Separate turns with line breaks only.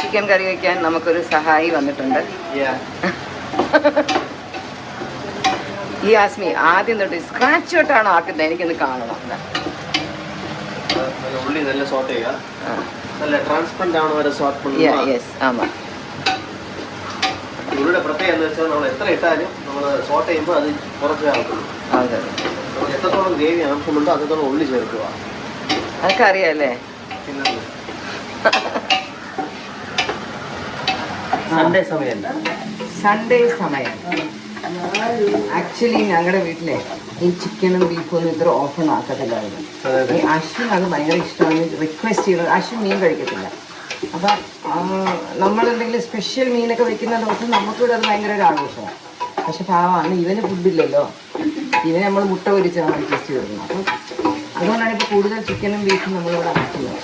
Chicken കറി വയ്ക്കാൻ നമുക്കൊരു സഹായി വന്നിട്ടുണ്ട്. ഈ ആസ്മി ആദ്യം തൊട്ട് സ്ക്രാച്ച് തൊട്ടാണ് ആക്കുന്നത്. എനിക്കൊന്ന് കാണണം.
ഉള്ളി നല്ല സോട്ട് നല്ല വരെ സോട്ട് യെസ് നമ്മൾ എത്ര നമ്മൾ സോട്ട് അത് ഉള്ളി ചേർക്കുക.
അതൊക്കെ അറിയാല്ലേ
സൺഡേ സമയമല്ല
സൺഡേ സമയം. ആക്ച്വലി ഞങ്ങളുടെ വീട്ടിലെ ഈ ചിക്കനും ബീഫും ഒന്നും ഇത്ര ഓഫൺ ആക്കത്തില്ലായിരുന്നു ഈ അശ്വിൻ അത് ഭയങ്കര ഇഷ്ടമാണ്. റിക്വസ്റ്റ് ചെയ്യുന്നത് അശ്വിൻ മീൻ കഴിക്കത്തില്ല. അപ്പം നമ്മളെന്തെങ്കിലും സ്പെഷ്യൽ മീനൊക്കെ വെക്കുന്ന ദിവസം നമുക്കിവിടെ അത് ഭയങ്കര ഒരു ആഘോഷമാണ് പക്ഷെ പാവമാണ് ഇവന് ഫുഡില്ലല്ലോ ഇവന് നമ്മൾ മുട്ട പൊരിച്ചാണ് റിക്വസ്റ്റ് ചെയ്തിരുന്നത് അപ്പം അതുകൊണ്ടാണ് ഇപ്പോൾ കൂടുതൽ ചിക്കനും ബീഫും നമ്മളിവിടെ ആക്കുന്നത്.